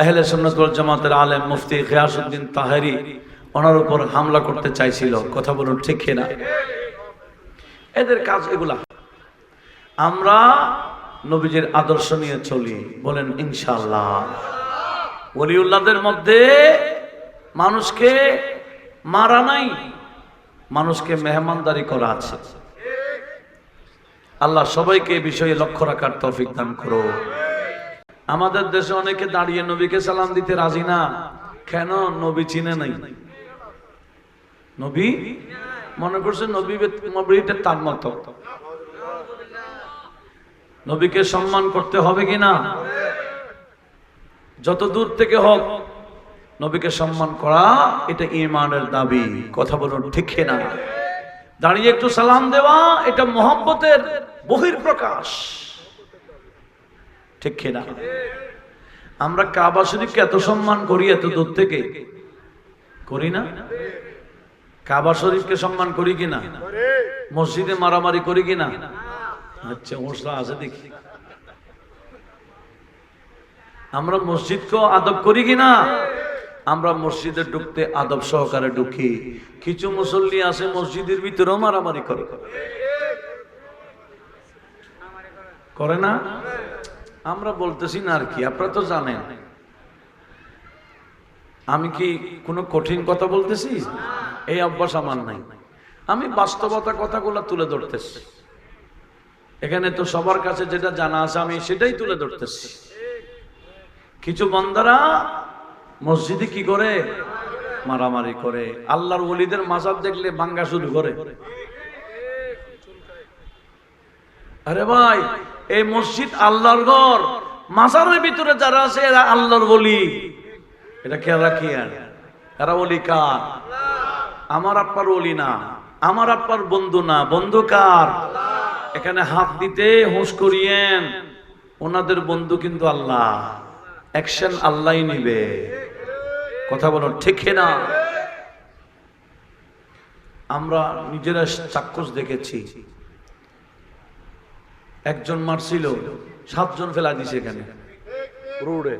আহলে সুন্নতুল জামাতের আলেম মুফতি গিয়াসউদ্দিন তাহেরি ওনার উপর হামলা করতে চাইছিল। কথা বলুন ঠিক কিনা? এদের কাজ এগুলা। আমরা নবীজির আদর্শ নিয়ে চলি। বলেন ওলিউল্লাহদের মধ্যে মানুষকে মারা নাই, মানুষকে মেহমানদারি করা আছে। আল্লাহ সবাইকে বিষয়ে লক্ষ্য রাখার তৌফিক দান করো আমাদের দেশে অনেকে দাঁড়িয়ে নবীকে সালাম দিতে রাজি না। কেন? নবী চিনে নাই। নবী? মনে করছে নবী নবীটা তার মতো। নবীকে সম্মান করতে হবে কিনা যত দূর থেকে হোক, নবীকে সম্মান করা এটা ইমানের দাবি। কথা বলুন ঠিক না দাঁড়িয়ে একটু সালাম দেওয়া এটা মোহাম্মতের বহির প্রকাশ ঠিক কিনা? আমরা কাবা শরীফকে এত সম্মান করি, এত দূর থেকে? করি না? কাবা শরীফকে সম্মান করি কিনা? মসজিদে মারামারি করি কিনা? আচ্ছা মশলা আছে দেখি। আমরা মসজিদকেও আদব করি কিনা? আমরা মসজিদে ঢুকতে আদব সহকারে ঢুকি। কিছু মুসল্লি আছে মসজিদের ভিতরেও মারামারি করে। করে না? আমরা বলতেছি না আর কি আপনারা তো জানেন। আমি কি কোনো কঠিন কথা বলতেছি? এই অভ্যাস আমার নাই। আমি বাস্তবতা কথাগুলো তুলে ধরতেছি। এখানে তো সবার কাছে যেটা জানা আছে, আমি সেটাই তুলে ধরতেছি। কিছু বন্দারা মসজিদে কি করে? মারামারি করে। আল্লাহর ওলিদের মাজাব দেখলে বাঙ্গা শুরু করে। আরে ভাই এই মসজিদ আল্লাহর ঘর। মাজারের ভিতরে যারা আছে, এরা আল্লাহর বলি এটা কি আর এরা বলি কার? আমার আপ্পার বলি না। আমার আপ্পার বন্ধু না। বন্ধু কার? এখানে হাত দিতে হুঁশ করিয়েন। ওনাদের বন্ধু কিন্তু আল্লাহ। অ্যাকশন আল্লাহই নিবে। কথা বলো ঠিক না? আমরা নিজেরা চাক্ষুষ দেখেছি। একজন মারছিল, সাতজন ফেলা দিছে এখানে। রোডে।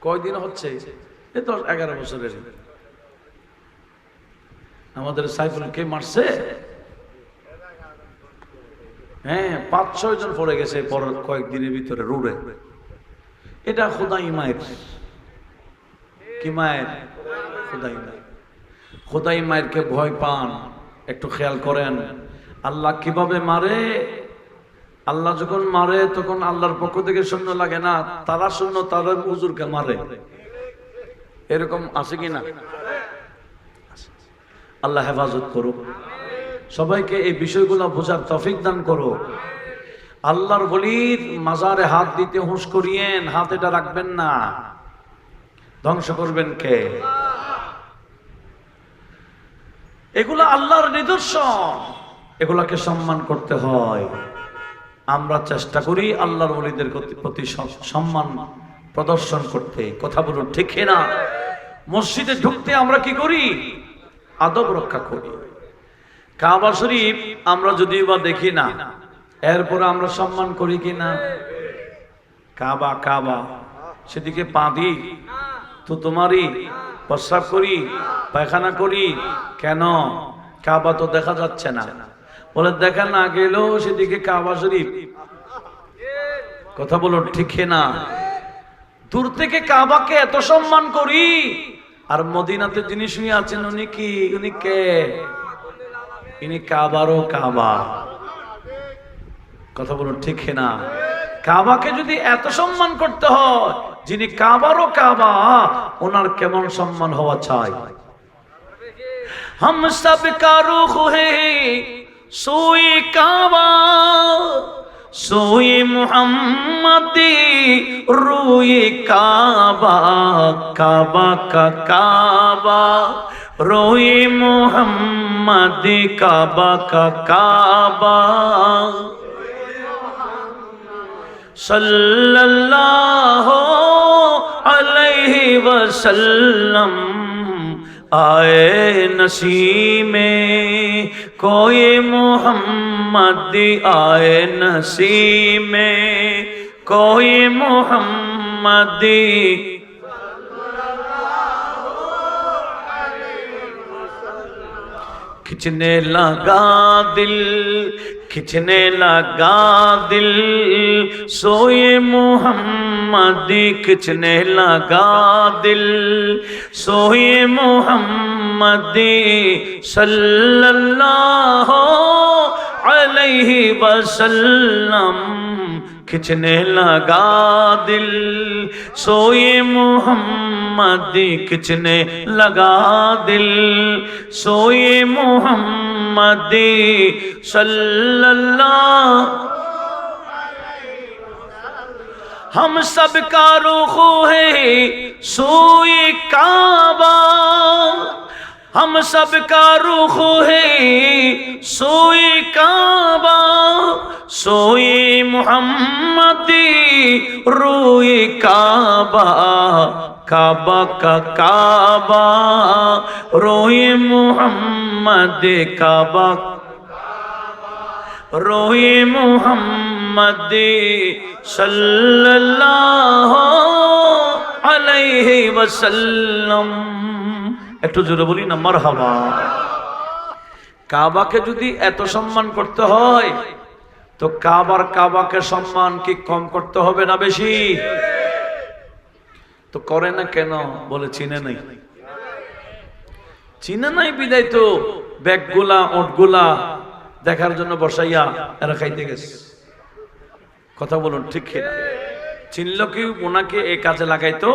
কয়দিন হচ্ছে? এ দশ এগারো বছরের। আমাদের সাইফুল কে মারছে? হ্যাঁ পাঁচ, ছয় জন পড়ে গেছে পর কয়েকদিনের ভিতরে রোডে। এটা খোদাই মায়ের। কি মায়ের? খোদাই মায়ের খোদাই মায়েরকে ভয় পান, একটু খেয়াল করেন। আল্লাহ কীভাবে মারে? আল্লাহ যখন মারে, তখন আল্লাহর পক্ষ থেকে শূন্য লাগে না। তারা শূন্য, তারা হুজুরকে মারে। এরকম আছে কি না? আল্লাহ হেফাজত করুক। সবাইকে এই বিষয়গুলো বোঝার তফিক দান করো। আল্লাহর বলির মাজারে হাত দিতে হুঁশ করিয়েন, হাত এটা রাখবেন না। ধ্বংস করবেন কে? এগুলো আল্লাহর নিদর্শন। এগুলাকে সম্মান করতে হয়। আমরা চেষ্টা করি আল্লাহর বলিদের প্রতি সম্মান প্রদর্শন করতে। কথা বলুন ঠিক না মসজিদে ঢুকতে আমরা কি করি? আদব রক্ষা করি। কাবা শরীফ আমরা যদি বা দেখি না, এরপরে আমরা সম্মান করি কি না? কাবা কাবা। সেদিকে পা দিই, তো তোমারই প্রস্রাব করি, পায়খানা করি। কেন? কাবা তো দেখা যাচ্ছে না। বলে, দেখা না গেলেও সেদিকে কাবা শরীফ। কথা বলো, ঠিক না? দূর থেকে কাবাকে এত সম্মান করি? আর মদিনাতে যিনি শুনে আছেন, উনি কি? উনি কে? ইনি কাবারও কাবা। কথা বলুন ঠিক না? কাবাকে যদি এত সম্মান করতে হয়, যিনি কাবারও কাবা, ওনার কেমন সম্মান হওয়া চাই? হম সব কারু হে সোয়ে কাবা, সোয়ে মোহাম্মদে রোয়ে কাবা কাবা কা কাবা, রোয়ে মোহাম্মদে কাবা কা কাবা। সাল্লাল্লাহু আলাইহি ওয়াসাল্লাম آئے نسیم کوئی محمد آئے نسیم کوئی محمد کھچنے لگا دل खिंचने लगा दिल खिंचने लगा दिल सोए मोहम्मदी खिंचने लगा दिल सोए मोहम्मदी सल्लल्लाहु अलैहि वसल्लम खिंचने लगा दिल सोए मोहम्मदी खिंचने लगा दिल सोए मोहम्मदी सल्लल्लाहु हम सब का रुख है सोए काबा। हम सब का रुख है सोए काबा। सोए मोहम्मदी, रोए काबा। काबा का काबा। रोए मोहम्मद। মোহাম্মদ কাবা। রোহি মোহাম্মদ একটু জোরে বলি না, মারহাবা। কাবাকে যদি এত সম্মান করতে হয়, তো কাবার কাবাকে সম্মান কি কম করতে হবে না বেশি? তো করে না কেন? বলে চিনে নেই। চিনে নাই বিদায় তো ব্যাগগুলা ওটগুলা দেখার জন্য বসাইয়া এরা খাইতে গেছে। কথা বলুন, ঠিক কিনা চিনল কি ওনাকে এই কাজে লাগাইতো?